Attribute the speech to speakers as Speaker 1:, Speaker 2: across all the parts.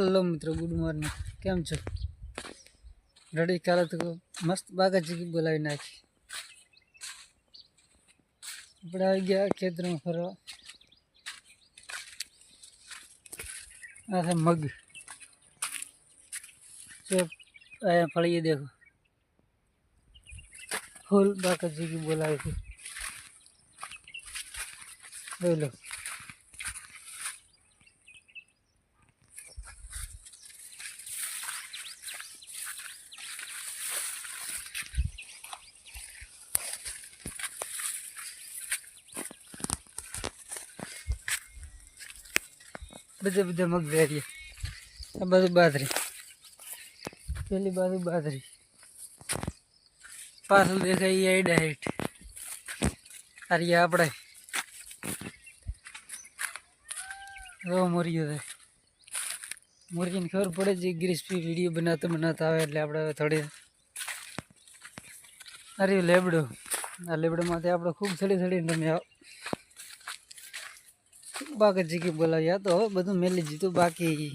Speaker 1: Hello મિત્રો, good morning. કેમ છો? રડી કાલે તો મસ્ત બાગાજી બોલાવી નાખી. આપણે આવી ગયા ખેતરમાં ફરવા. આ છે મગ. અહીંયા ફળીએ દેખો. ફૂલ બાગાજી કી બોલાવી છે. જોઈ બધે બધે મગ વેરીએ. આ બાજુ બાજરી. પેલી બાજુ બાજરી. પાછળ દેખાય એ હેઠ અરે આપણે રો મર્યો છે. મુરગીને ખબર પડે છે ગ્રીસ્પી વીડિયો બનાવતા બનાવતા આવે એટલે આપણે હવે થોડી અરે લેબડો. આ લેબડામાંથી આપણે ખૂબ સડી સડીને તમે આવો. બાકી જીકી બોલાવ્યા તો હવે બધું મેલી જીતું બાકી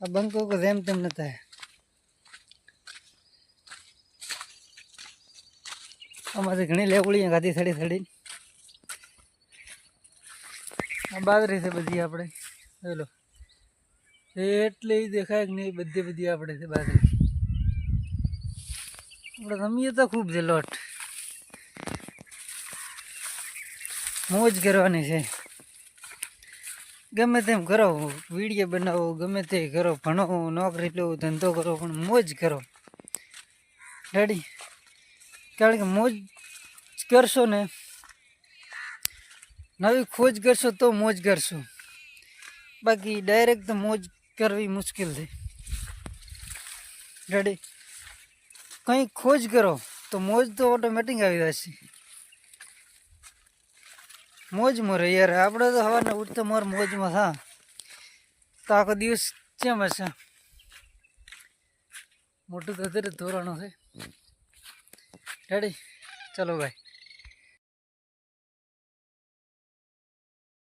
Speaker 1: આ બંકો કે જેમ તેમ ન થાય. આમાંથી ઘણી લેવડી ગાધી થડી થડી આ બાજરી છે બધી આપણે. જોઈ એટલે દેખાય કે નહીં, બધી બધી આપણે છે બાજરી. આપણે રમીએ તો ખૂબ છે, લોટ. મોજ કરવાની છે. ગમે તેમ કરો, વીડિયો બનાવો, ગમે તે કરો, ભણો, નોકરી લો, ધંધો કરો, પણ મોજ કરો. રેડી કારણ કે મોજ કરશો ને, નવી ખોજ કરશો તો મોજ કરશો. બાકી ડાયરેક્ટ તો મોજ કરવી મુશ્કેલ છે. રેડી કંઈ ખોજ કરો, તો મોજ તો ઓટોમેટિક આવી જશે. મોજમાં રહી યાર. આપણે તો સવારના ઉઠતો મોર મોજમાં થા તો આખો દિવસ કેમ હશે? મોટું તો અત્યારે ધોરણો છે. રેડી ચલો ભાઈ.